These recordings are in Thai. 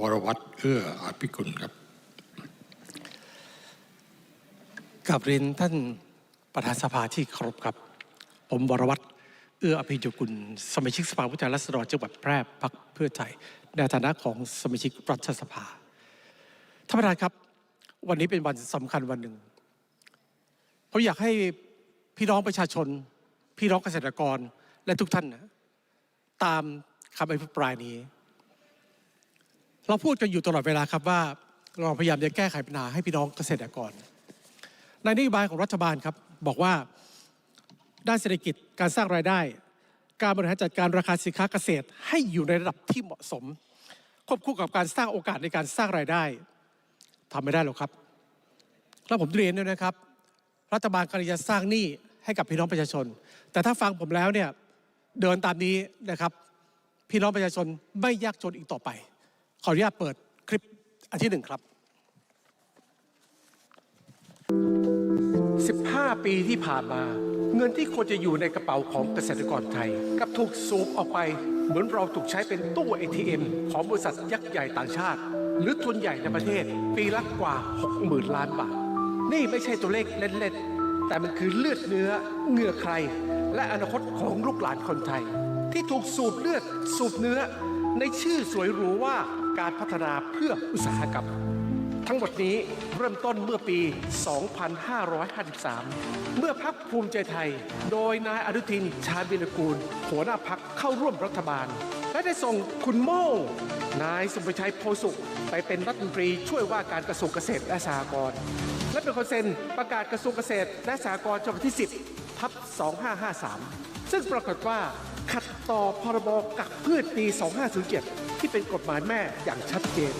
วรวัตรเอื้ออภิกุลครับกับเรียนท่านประธานสภาที่เคารพครับ ผมวรวัตรเอื้ออภิยุกุล สมาชิกสภาผู้แทนราษฎรจังหวัดแพร่พรรคเพื่อไทยในฐานะของสมาชิกรัฐสภาท่านประธานครับ วันนี้เป็นวันสำคัญวันหนึ่งผมอยากให้พี่น้องประชาชน พี่น้องเกษตรกรและทุกท่านนะตามคำอภิปรายนี้ เราพูดกันอยู่ตลอดเวลาครับว่าเราพยายามจะแก้ไขปัญหาให้พี่น้องเกษตรกร ในนโยบายของรัฐบาลครับบอกว่าด้านเศรษฐกิจการสร้างรายได้ การบริหารจัดการราคาสินค้าเกษตร ให้อยู่ในระดับที่เหมาะสม ควบคู่กับการสร้างโอกาสในการสร้างรายได้ทำไม่ได้หรอกครับ แล้วผมเรียนด้วยนะครับ รัฐบาลกำลังจะสร้างหนี้ให้กับพี่น้องประชาชน แต่ถ้าฟังผมแล้วเนี่ยเดินตามนี้นะครับ พี่น้องประชาชนไม่ยากจนอีกต่อไป ขออนุญาตเปิดคลิปอันที่หนึ่งครับ 15 ปีที่ผ่านมา เงินที่ควรจะอยู่ในกระเป๋าของเกษตรกรไทยกับถูกสูบออกไป เหมือนเราถูกใช้เป็นตู้ ATM ของบริษัทยักษ์ใหญ่ต่างชาติ หรือทุนใหญ่ในประเทศ ปีละกว่า 60,000 ล้านบาท นี่ไม่ใช่ตัวเลขเล่นๆ แต่มันคือเลือดเนื้อเหงื่อใคร และอนาคตของลูกหลานคนไทย ที่ถูกสูบเลือดสูบเนื้อ ในชื่อสวยหรูว่า การพัฒนาเพื่ออุตสาหกรรม ทั้งหมดนี้เริ่มต้นเมื่อปี 2553 เมื่อพักภูมิใจไทย โดยนายอนุทินชาญวิรกูล หัวหน้าพักเข้าร่วมรัฐบาล และได้ส่งคุณโม่งนายสุภชัยโพสุข ไปเป็นรัฐมนตรีช่วยว่าการกระทรวงเกษตรและสหกรณ์และเป็นคนเซ็นประกาศกระทรวงเกษตรและสหกรณ์ฉบับที่ 10ทับ2553 ซึ่งปรากฏว่าขัดต่อพรบกักพืชปี 2507 ที่เป็นกฎหมายแม่อย่างชัดเจน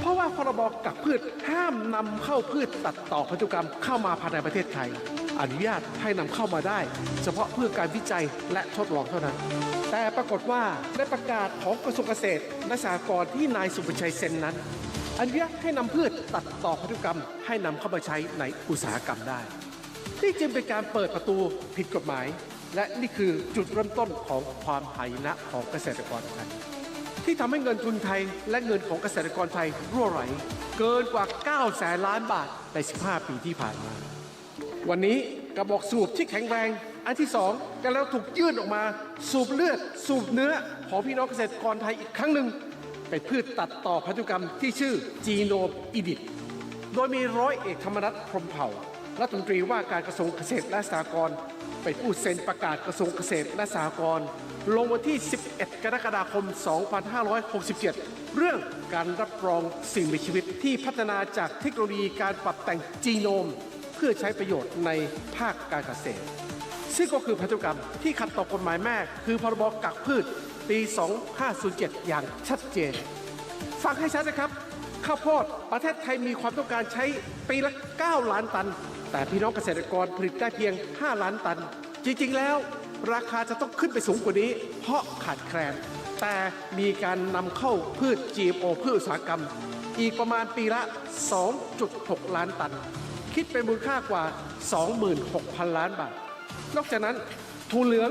เพราะว่าพรบกักพืชห้ามนำเข้าพืชตัดต่อพันธุกรรมเข้ามาภายในประเทศไทย อนุญาตให้นำเข้ามาได้ เฉพาะเพื่อการวิจัยและทดลองเท่านั้น แต่ปรากฏว่าในประกาศของกระทรวงเกษตรและสหกรณ์ที่นายสุภชัยเซ็นนั้นอนุญาตให้นำพืชตัดต่อพันธุกรรม ให้นำเข้ามาใช้ในอุตสาหกรรมได้นี่จึงเป็นการเปิดประตูผิดกฎหมาย และนี่คือจุดเริ่มต้นของความหายนะของเกษตรกรไทย ที่ทำให้เงินทุนไทยและเงินของเกษตรกรไทยรั่วไหลเกินกว่า 9 แสนล้านบาทใน 15 ปีที่ผ่านมา วันนี้กระบอกสูบที่แข็งแรง อันที่สองกำลังถูกยื่นออกมา สูบเลือด สูบเนื้อของพี่น้องเกษตรกรไทยอีกครั้งหนึ่งเป็นพืชตัดต่อพันธุกรรมที่ชื่อจีโนมอิดิตโดยมีร้อยเอกธรรมนัฐพรหมเผ่ารัฐมนตรีว่าการกระทรวงเกษตรและสหกรณ์เป็นผู้เซ็นประกาศกระทรวงเกษตรและสหกรณ์ ลงวันที่ 11 กรกฎาคม 2567 เรื่องการรับรองสิ่งมีชีวิตที่พัฒนาจากเทคโนโลยีการปรับแต่งจีโนม เพื่อใช้ประโยชน์ในภาคการเกษตร ซึ่งก็คือพันธุกรรมที่ขัดต่อกฎหมายแม่ คือพรบกักพืช ปี 2507 อย่างชัดเจน ฟังให้ชัดนะครับ ข้าวโพดประเทศไทยมีความต้องการใช้ปีละ 9 ล้านตัน แต่พี่น้องเกษตรกรผลิตได้เพียง 5 ล้านตัน จริงๆแล้ว ราคาจะต้องขึ้นไปสูงกว่านี้ เพราะขาดแคลน แต่มีการนำเข้าพืช GMO พืชอุตสาหกรรม อีกประมาณปีละ 2.6 ล้านตัน คิดเป็นมูลค่ากว่า 26,000 ล้านบาท นอกจากนั้นถั่วเหลือง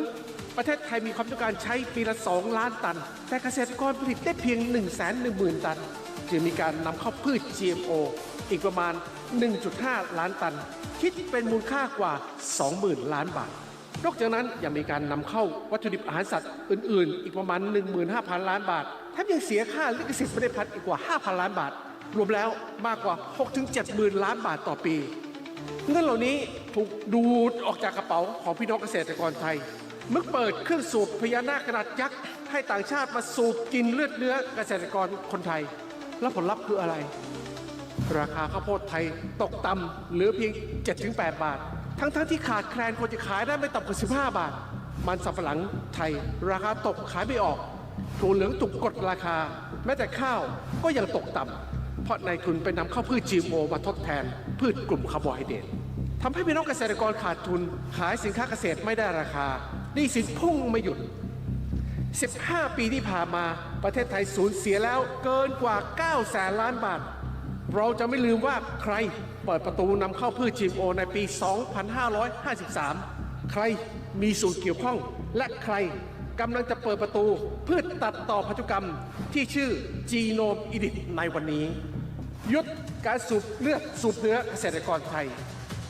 ประเทศไทยมีความต้องการใช้ปีละ 2 ล้านตัน แต่เกษตรกรผลิตได้เพียง 1 1 0 0 0 0 ตัน จึงมีการนำเข้าพืช GMO อีกประมาณ 1.5 ล้านตัน คิดเป็นมูลค่ากว่า 20,000 ล้านบาท นอกจากนั้นยังมีการนำเข้าวัตถุดิบอาหารสัตว์อื่นๆ อีกประมาณ 15,000 ล้านบาทแถมยังเสียค่าลิขสิทธิ์เมล็ดพันธุ์อีกกว่า 5,000 ล้านบาท รวมแล้วมากกว่า 6-7หมื่นล้านบาทต่อปี เงินเหล่านี้ถูกดูดออกจากกระเป๋าของพี่น้องเกษตรกรไทยเมื่อเปิดเครื่องสูบพญานาคขนาดยักษ์ให้ต่างชาติมาสูบกินเลือดเนื้อเกษตรกรคนไทย แล้วผลลัพธ์คืออะไร ราคาข้าวโพดไทยตกต่ำเหลือเพียง 7-8 บาท ทั้งๆที่ขาดแคลนควรจะขายได้ไม่ต่ำกว่า 15 บาท มันสำปะหลังไทย ราคาตกขายไม่ออกถั่วเหลืองถูกกดราคา แม้แต่ข้าวก็ยังตกต่ำเพราะนายทุนไปนำเข้าพืช GMO มาทดแทน พืชกลุ่มคาร์โบไฮเดรตทำให้พี่น้องเกษตรกรขาดทุน ขายสินค้าเกษตรไม่ได้ราคาหนี่สินพุ่งไม่หยุด 15 ปีที่ผ่านมาประเทศไทยสูญเสียแล้วเกินกว่า 9 แสนล้านบาท เราจะไม่ลืมว่าใครเปิดประตูนำเข้าพืช GMO ในปี 2553 ใครมีส่วนเกี่ยวข้อง และใครกำลังจะเปิดประตูพื่อตัดต่อพันธุกรรมที่ชื่อจีโนมอิดิตในวันนี้ ยุดการสูบเลือดสูบเนื้อเกษตรกรไทย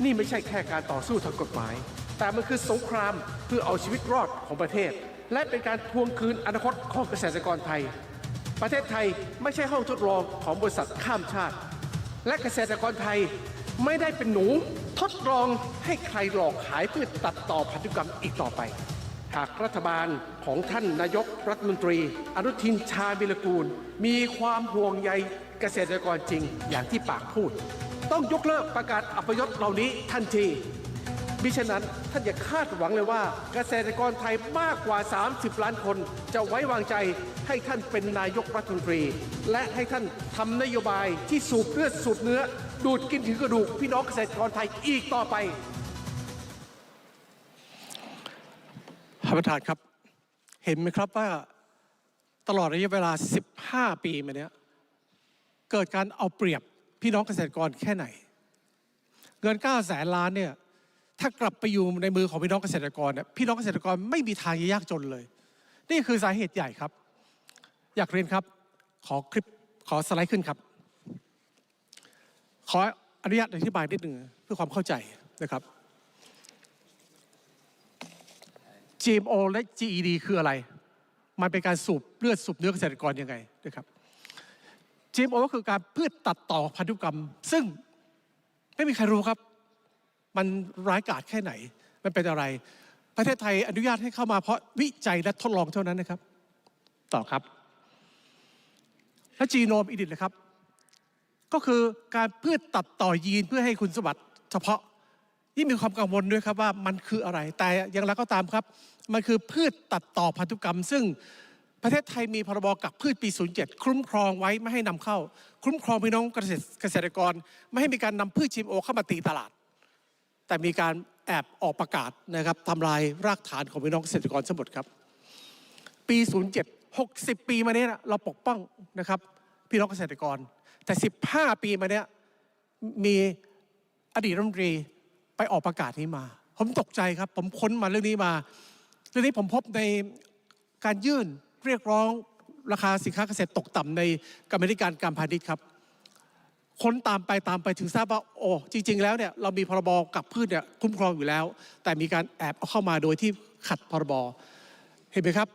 นี่ไม่ใช่แค่การต่อสู้ทางกฎหมาย แต่มันคือสงครามเพื่อเอาชีวิตรอดของประเทศ และเป็นการทวงคืนอนาคตของเกษตรกรไทย ประเทศไทยไม่ใช่ห้องทดลองของบริษัทข้ามชาติ และเกษตรกรไทยไม่ได้เป็นหนูทดลองให้ใครหลอกขายเพื่อตัดต่อพันธุกรรมอีกต่อไป หากรัฐบาลของท่านนายกรัฐมนตรี อนุทินชาญวิรกูล มีความห่วงใยเกษตรกรจริงอย่างที่ปากพูด ต้องยกเลิกประกาศอัปยศเหล่านี้ทันที มิฉะนั้นท่านอย่าคาดหวังเลยว่าเกษตรกรไทยมากกว่า 30 ล้านคน จะไว้วางใจให้ท่านเป็นนายกรัฐมนตรี และให้ท่านทำนโยบายที่สูบเลือดสูบเนื้อ ดูดกินถึงกระดูกพี่น้องเกษตรกรไทยอีกต่อไปท่านประธานครับ เห็นไหมครับว่าตลอดระยะเวลา 15 ปีมาเนี้ยเกิดการเอาเปรียบพี่น้องเกษตรกรแค่ไหน เงิน9แสนล้านเนี่ย ถ้ากลับไปอยู่ในมือของพี่น้องเกษตรกรเนี่ยพี่น้องเกษตรกรไม่มีทางจะยากจนเลย นี่คือสาเหตุใหญ่ครับ อยากเรียนครับขอคลิปขอสไลด์ขึ้นครับ ขออนุญาตอธิบายนิดหนึ่งเพื่อความเข้าใจนะครับ GMO และ GED คืออะไร มันเป็นการสูบเลือดสูบเนื้อเกษตรกรยังไงนะครับ GMO ก็คือการพืชตัดต่อพันธุกรรม ซึ่งไม่มีใครรู้ครับ มันร้ายกาจแค่ไหน มันเป็นอะไร ประเทศไทยอนุญาตให้เข้ามาเพราะวิจัยและทดลองเท่านั้นนะครับ ต่อครับและจีโนมอิดิตนะครับ ก็คือการพืชตัดต่อยีนเพื่อให้คุณสมบัติเฉพาะยิ่งมีความกังวลด้วยครับว่ามันคืออะไร แต่อย่างไรก็ตามครับ มันคือพืชตัดต่อพันธุกรรม ซึ่งประเทศไทยมีพรบกักพืชปี 07 คุ้มครองไว้ไม่ให้นำเข้า คุ้มครองพี่น้องเกษตรเกษตรกร ไม่ให้มีการนำพืช GMO เข้ามาตีตลาด แต่มีการแอบออกประกาศนะครับทำลายรากฐานของพี่น้องเกษตรกรสมบทครับ ปี 07 60 ปีมาเนี้ยเราปกป้องนะครับ พี่น้องเกษตรกร แต่ 15 ปีมาเนี้ยมีอดีตรัฐมนตรีไปออกประกาศนี้มา ผมตกใจครับ ผมค้นมาเรื่องนี้มา เรื่องนี้ผมพบในการยื่นเรียกร้องราคาสินค้าเกษตรตกต่ำในกรรมธิการการพาณิชย์ครับ ค้นตามไปตามไปถึงทราบว่าโอ้จริง ๆ แล้วเนี่ยเรามีพรบกับพืชเนี่ยคุ้มครองอยู่แล้ว แต่มีการแอบเอาเข้ามาโดยที่ขัดพรบเห็นไหมครับ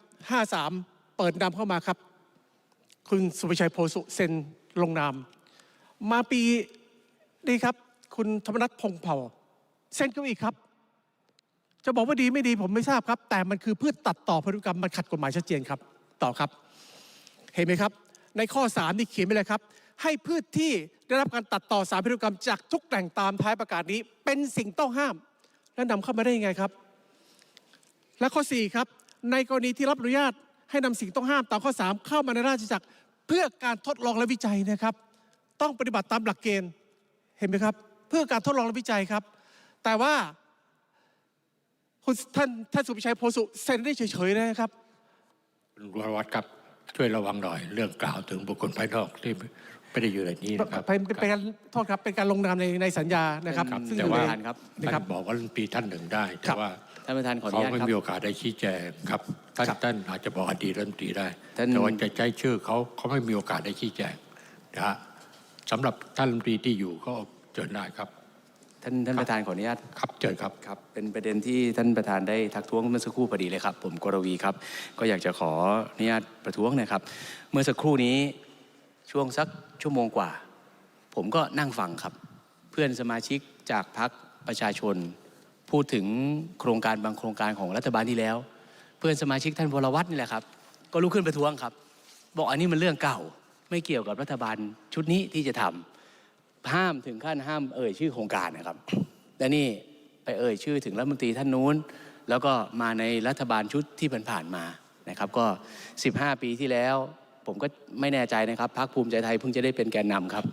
53 เปิดนำเข้ามาครับ คุณสุภชัยโพสุเซ็นลงนาม มาปีนี้ครับ คุณธรรมนัฐพงเผ่าเซ็นก็อีกครับ จะบอกว่าดีไม่ดีผมไม่ทราบครับ แต่มันคือพืชตัดต่อพันธุกรรมมันขัดกฎหมายชัดเจนครับ ต่อครับ เห็นไหมครับ ในข้อ 3 นี่เขียนไปเลยครับ ให้พืชที่ได้รับการตัดต่อสารพันธุกรรมจากทุกแหล่งตามท้ายประกาศนี้ เป็นสิ่งต้องห้าม และนำเข้ามาได้ยังไงครับ และข้อ 4 ครับ ในกรณีที่รับอนุญาตให้นำสิ่งต้องห้ามตามข้อ 3 เข้ามาในราชจักรเพื่อการทดลองและวิจัยนะครับ ต้องปฏิบัติตามหลักเกณฑ์เห็นไหมครับ เพื่อการทดลองและวิจัยครับ แต่ว่าคุณท่านท่านสุพิชัยโพสุเซ็นได้เฉยๆนะครับคุณวรวัตรครับช่วยระวังหน่อย เรื่องกล่าวถึงบุคคลภายนอกที่ ไม่ได้อยู่ในนี้นะครับเป็นเป็นเป็นการโทษครับเป็นการลงนามในในสัญญานะครับครับซึ่งแต่อยู่ว่าในท่านครับนะคท่ารับนบอกว่ารัฐมนตรีท่านหนึ่งได้ครัแต่บว่าท่านประธานขออนุเขาญาตไม่ครับมีโอกาสได้ชี้แจงครับท่านครับท่านอาจจะบอกอดีตรัฐมนตรีได้ท่านแต่ว่าจะใช้ชื่อเขาเขาไม่มีโอกาสได้ชี้แจงนะฮะสำหรับท่านรัฐมนตรีที่อยู่ก็เชิญได้ครับท่านท่านประธานขออนุญาตครับเชิญครับครับเป็นประเด็นที่ท่านประธานได้ทักท้วงเมื่อสักครู่พอดีเลยครับ ผมกรวีครับ ก็อยากจะขออนุญาตประท้วงนะครับ เมื่อสักครู่นี้ ช่วงสักชั่วโมงกว่า ผมก็นั่งฟังครับ เพื่อนสมาชิกจากพรรคประชาชน พูดถึงโครงการบางโครงการของรัฐบาลที่แล้ว เพื่อนสมาชิกท่านวรวัตรนี่แหละครับ ก็ลุกขึ้นประท้วงครับ บอกอันนี้มันเรื่องเก่าไม่เกี่ยวกับรัฐบาลชุดนี้ที่จะทำห้ามถึงขั้นห้ามเอ่ยชื่อโครงการนะครับและนี่ไปเอ่ยชื่อถึงรัฐมนตรีท่านนู้น แล้วก็มาในรัฐบาลชุดที่ผ่านๆมานะครับ ก็ 15 ปีที่แล้ว ผมก็ไม่แน่ใจนะครับพรรคภูมิใจไทยเพิ่งจะได้เป็นแกนนำครับ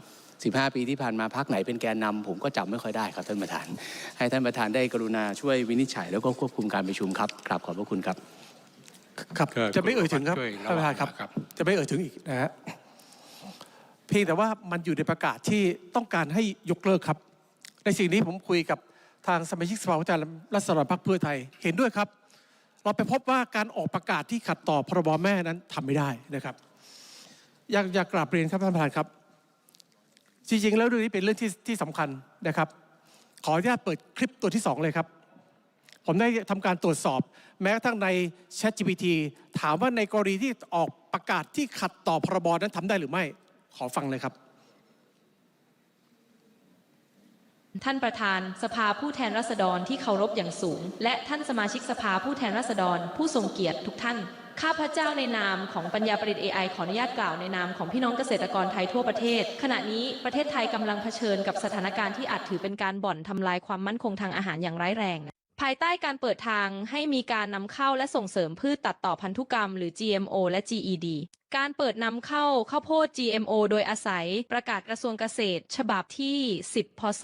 15 ปีที่ผ่านมาพรรคไหนเป็นแกนนำผมก็จำไม่ค่อยได้ครับท่านประธาน ให้ท่านประธานได้กรุณาช่วยวินิจฉัย แล้วก็ควบคุมการประชุมครับกราบขอบพระคุณครับ ครับก็จะไม่เอ่ยถึงครับช่วยระท่านประธานวังครับนะครับ จะไม่เอ่ยถึงอีกนะฮะเพียงแต่ว่ามันอยู่ในประกาศที่ต้องการให้ยกเลิกครับ ในสิ่งนี้ผมคุยกับทางสมาชิกสภาผู้แทนรัศดรพรรคเพื่อไทยเห็นด้วยครับ เราไปพบว่าการออกประกาศที่ขัดต่อพรบแม่นั้นทำไม่ได้นะครับ อยากอยากกราบเรียนครับท่านประธานครับ จริงๆ แล้วเรื่องนี้เป็นเรื่องที่ที่สำคัญนะครับ ขออนุญาตเปิดคลิปตัวที่สองเลยครับ ผมได้ทำการตรวจสอบ แม้กระทั่งใน ChatGPT ถามว่าในกรณีที่ออกประกาศที่ขัดต่อพรบนั้นทำได้หรือไม่ ขอฟังเลยครับ ท่านประธานสภาผู้แทนราษฎรที่เคารพอย่างสูง และท่านสมาชิกสภาผู้แทนราษฎรผู้ทรงเกียรติทุกท่าน ข้าพเจ้าในนามของปัญญาประดิษฐ์ AI ขออนุญาตกล่าวในนามของพี่น้องเกษตรกรไทยทั่วประเทศ ขณะนี้ประเทศไทยกำลังเผชิญกับสถานการณ์ที่อาจถือเป็นการบ่อนทำลายความมั่นคงทางอาหารอย่างร้ายแรง ภายใต้การเปิดทางให้มีการนำเข้าและส่งเสริมพืชตัดต่อพันธุกรรม หรือ GMO และ GED การเปิดนำเข้าข้าวโพด GMO โดยอาศัยประกาศกระทรวงเกษตร ฉบับที่ 10 พศ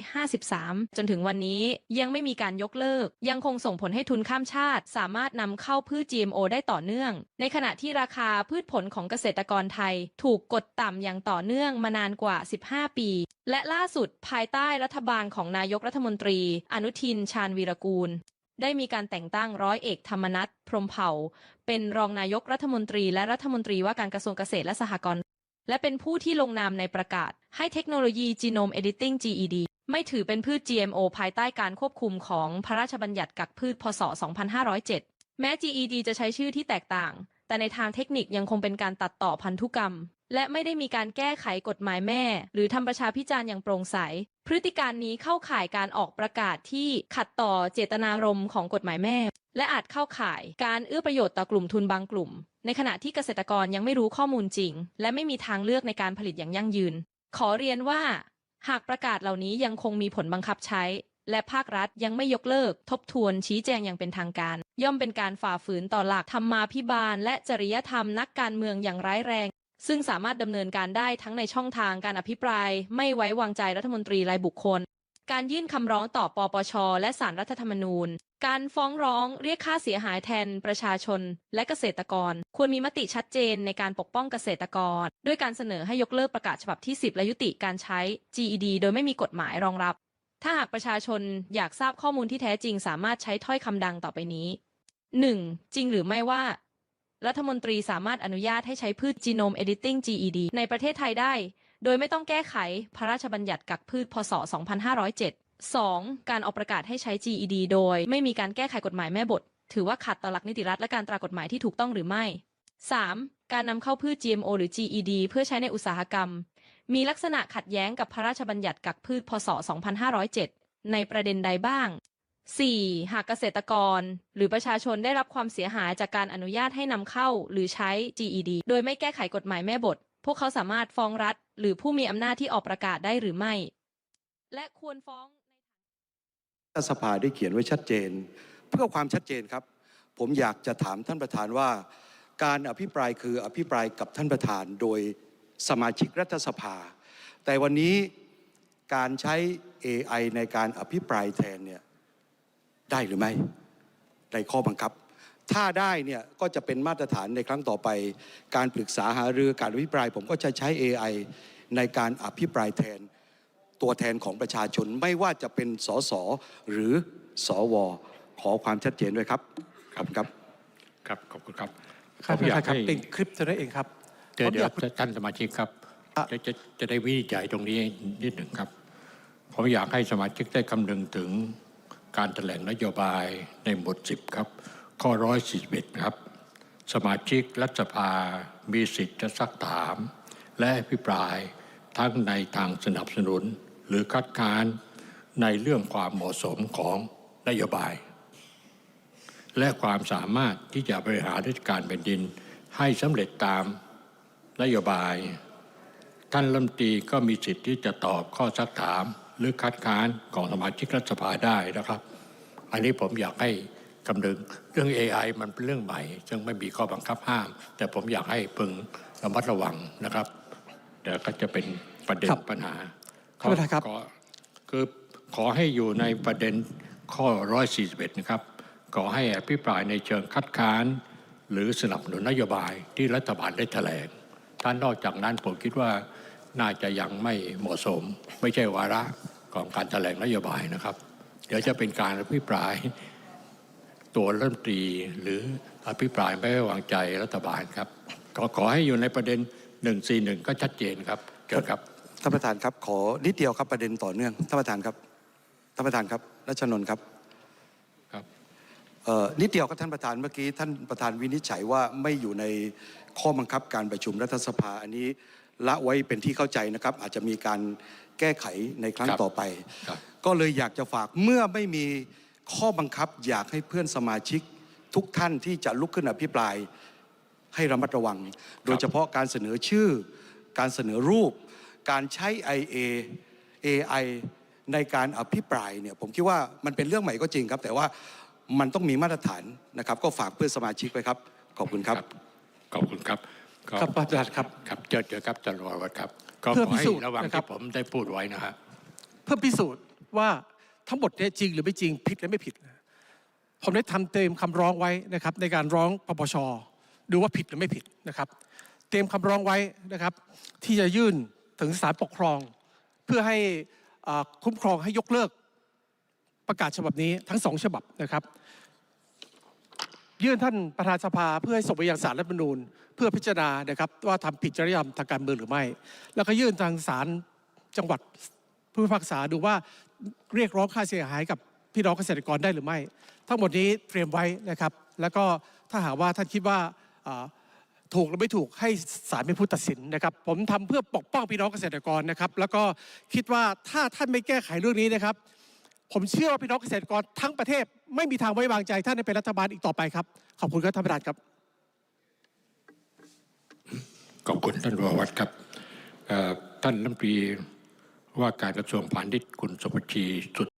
2553 จนถึงวันนี้ยังไม่มีการยกเลิก ยังคงส่งผลให้ทุนข้ามชาติ สามารถนำเข้าพืช GMO ได้ต่อเนื่อง ในขณะที่ราคาพืชผลของเกษตรกรไทย ถูกกดต่ำอย่างต่อเนื่องมานานกว่า 15 ปี และล่าสุดภายใต้รัฐบาลของนายกรัฐมนตรี อนุทิน ชาญวีรกูล ได้มีการแต่งตั้งร้อยเอกธรรมนัฐพรมเผ่า เป็นรองนายกรัฐมนตรีและรัฐมนตรีว่าการกระทรวงเกษตรและสหกรณ์และเป็นผู้ที่ลงนามในประกาศ ให้เทคโนโลยี Genome Editing GED ไม่ถือเป็นพืช GMO ภายใต้การควบคุมของพระราชบัญญัติกักพืชพศ 2507 แม้ GED จะใช้ชื่อที่แตกต่าง แต่ในทางเทคนิคยังคงเป็นการตัดต่อพันธุกรรม และไม่ได้มีการแก้ไขกฎหมายแม่ หรือทำประชาพิจารณ์อย่างโปร่งใส พฤติการนี้เข้าข่ายการออกประกาศที่ขัดต่อเจตนารมณ์ของกฎหมายแม่ และอาจเข้าข่ายการเอื้อประโยชน์ต่อกลุ่มทุนบางกลุ่ม ในขณะที่เกษตรกรยังไม่รู้ข้อมูลจริง และไม่มีทางเลือกในการผลิตอย่างยั่งยืน ขอเรียนว่า หากประกาศเหล่านี้ยังคงมีผลบังคับใช้ และภาครัฐยังไม่ยกเลิก ทบทวนชี้แจงอย่างเป็นทางการ ย่อมเป็นการฝ่าฝืนต่อหลักธรรมาภิบาล และจริยธรรมนักการเมืองอย่างร้ายแรง ซึ่งสามารถดำเนินการได้ทั้งในช่องทางการอภิปราย ไม่ไว้วางใจรัฐมนตรีรายบุคคล การยื่นคำร้องต่อปปช และสารรัฐธรรมนูญ การฟ้องร้องเรียกค่าเสียหายแทนประชาชน และเกษตรกร ควรมีมติชัดเจนในการปกป้องเกษตรกร ด้วยการเสนอให้ยกเลิกประกาศฉบับที่ 10 และยุติการใช้ GED โดยไม่มีกฎหมายรองรับ ถ้าหากประชาชนอยากทราบข้อมูลที่แท้จริงสามารถใช้ถ้อยคำดังต่อไปนี้ 1. จริงหรือไม่ว่า รัฐมนตรีสามารถอนุญาตให้ใช้พืช Genome Editing GED ในประเทศไทยได้ โดยไม่ต้องแก้ไขพระราชบัญญัติกักพืชพศ 2507 2. การออกประกาศให้ใช้ GED โดย ไม่มีการแก้ไขกฎหมายแม่บท ถือว่าขัดต่อหลักนิติรัฐและการตรากฎหมายที่ถูกต้องหรือไม่ 3. การนำเข้าพืช GMO หรือ GED เพื่อใช้ในอุตสาหกรรม มีลักษณะขัดแย้งกับพระราชบัญญัติกักพืชพศ 2507 ในประเด็นใดบ้าง 4. หากเกษตรกร หรือประชาชนได้รับความเสียหายจากการอนุญาตให้นำเข้าหรือใช้ GED โดยไม่แก้ไขกฎหมายแม่บท พวกเขาสามารถฟ้องรัฐ หรือผู้มีอำนาจที่ออกประกาศได้หรือไม่ และควรฟ้องรัฐสภาได้เขียนไว้ชัดเจน เพื่อความชัดเจนครับ ผมอยากจะถามท่านประธานว่า การอภิปรายคืออภิปรายกับท่านประธานโดยสมาชิกรัฐสภา แต่วันนี้การใช้ AI ในการอภิปรายแทนเนี่ย ได้หรือไม่ในข้อบังคับ ถ้าได้เนี่ยก็จะเป็นมาตรฐานในครั้งต่อไป การปรึกษาหารือการอภิปราย ผมก็จะใช้ AI ในการอภิปรายแทนตัวแทนของประชาชนไม่ว่าจะเป็นสสหรือสวขอความชัดเจนด้วยครับครับครับครับขอบคุณครับครับผมอยากครับให้เป็นคลิปเท่านั้นเองครับเดี๋ยวผมเดี๋อยวยากท่านสมาชิกครับอะจะจะจะได้วินิจฉัยตรงนี้นิดหนึ่งครับผมอยากให้สมาชิกได้คำนึงถึง การแถลงนโยบายในหมวดสิบครับ ข้อร้อยสี่สิบเอ็ดครับ สมาชิกรัฐสภามีสิทธิ์จะซักถาม และอภิปรายทั้งในทางสนับสนุน หรือคัดค้านในเรื่องความเหมาะสมของนโยบาย และความสามารถที่จะบริหารราชการแผ่นดินให้สำเร็จตามนโยบาย ท่านรัฐมนตรีก็มีสิทธิ์ที่จะตอบข้อซักถาม หรือคัดค้านของสมาชิกรัฐสภาได้นะครับ อันนี้ผมอยากให้คำนึงเรื่อง AI มันเป็นเรื่องใหม่ ซึ่งไม่มีข้อบังคับห้าม แต่ผมอยากให้พึงระมัดระวังนะครับเดี๋ยวก็จะเป็นประเด็นครับปัญหาครับประธานครับก็คือขอให้อยู่ในประเด็นข้อ 141 นะครับ ขอให้อภิปรายในเชิงคัดค้าน หรือสนับสนุนนโยบายที่รัฐบาลได้แถลงถ้านอกจากนั้นผมคิดว่า น่าจะยังไม่เหมาะสม ไม่ใช่วาระของการแถลงนโยบายนะครับ เดี๋ยวจะเป็นการอภิปรายตัวรัฐมนตรีหรืออภิปรายไม่ไว้วางใจรัฐบาลครับขอขอให้อยู่ในประเด็น141ก็ชัดเจนครับเกิดครับท่านประธานครับขอนิดเดียวครับประเด็นต่อเนื่องท่านประธานครับท่านประธานครับรัชนนท์ครับครับเอ่อนิดเดียวครับท่านประธานเมื่อกี้ท่านประธานวินิจฉัยว่าไม่อยู่ในข้อบังคับการประชุมรัฐสภาอันนี้ ละไว้เป็นที่เข้าใจนะครับ อาจจะมีการแก้ไขในครั้งครับต่อไปครับก็เลยอยากจะฝากเมื่อไม่มีข้อบังคับอยากให้เพื่อนสมาชิกทุกท่านที่จะลุกขึ้นอภิปรายให้ระมัดระวัง โดยเฉพาะการเสนอชื่อ การเสนอรูป การใช้ IA AI ในการอภิปรายเนี่ยผมคิดว่ามันเป็นเรื่องใหม่ก็จริงครับ แต่ว่ามันต้องมีมาตรฐานนะครับ ก็ฝากเพื่อนสมาชิกไว้ครับ ขอบคุณครับ ขอบคุณครับก็ ครับประธานครับ ครับเจอเจอครับท่านวรวัตรครับก็เพื่อขอพิให้สูจน์ระวังนะครับ ที่ผมได้พูดไว้นะฮะเพื่อพิสูจน์ว่าทั้งหมดเนี่ยจริงหรือไม่จริงผิดหรือไม่ผิดผมได้ทำเตรียมคำร้องไว้นะครับ ในการร้องปปชดูว่าผิดหรือไม่ผิดนะครับ เตรียมคำร้องไว้นะครับ ที่จะยื่นถึงศาลปกครอง เพื่อให้อ่าคุ้มครองให้ยกเลิกประกาศฉบับนี้ทั้งสองฉบับนะครับ ยื่นท่านประธานสภาเพื่อให้ส่งไปยังศาลรัฐธรรมนูญ เพื่อพิจารณานะครับว่าทำผิดจริยธรรมทางการเมืองหรือไม่ แล้วก็ยื่นทางศาลจังหวัดผู้พิพากษาดูว่าเรียกร้องค่าเสียหายกับพี่น้องเกษตรกรได้หรือไม่ ทั้งหมดนี้เตรียมไว้นะครับ แล้วก็ถ้าหากว่าท่านคิดว่าถูกหรือไม่ถูกให้ศาลเป็นผู้ตัดสินนะครับ ผมทำเพื่อปกป้องพี่น้องเกษตรกรนะครับ แล้วก็คิดว่าถ้าท่านไม่แก้ไขเรื่องนี้นะครับ ผมเชื่อว่าพี่น้องเกษตรกรทั้งประเทศ ไม่มีทางไว้วางใจท่านในเป็นรัฐบาลอีกต่อไปครับ ขอบคุณครับท่านประธานครับ ขอบคุณท่านวรวัตรครับท่านรัฐมนตรีว่าการกระทรวงพาณิชย์คุณสมบัติสุด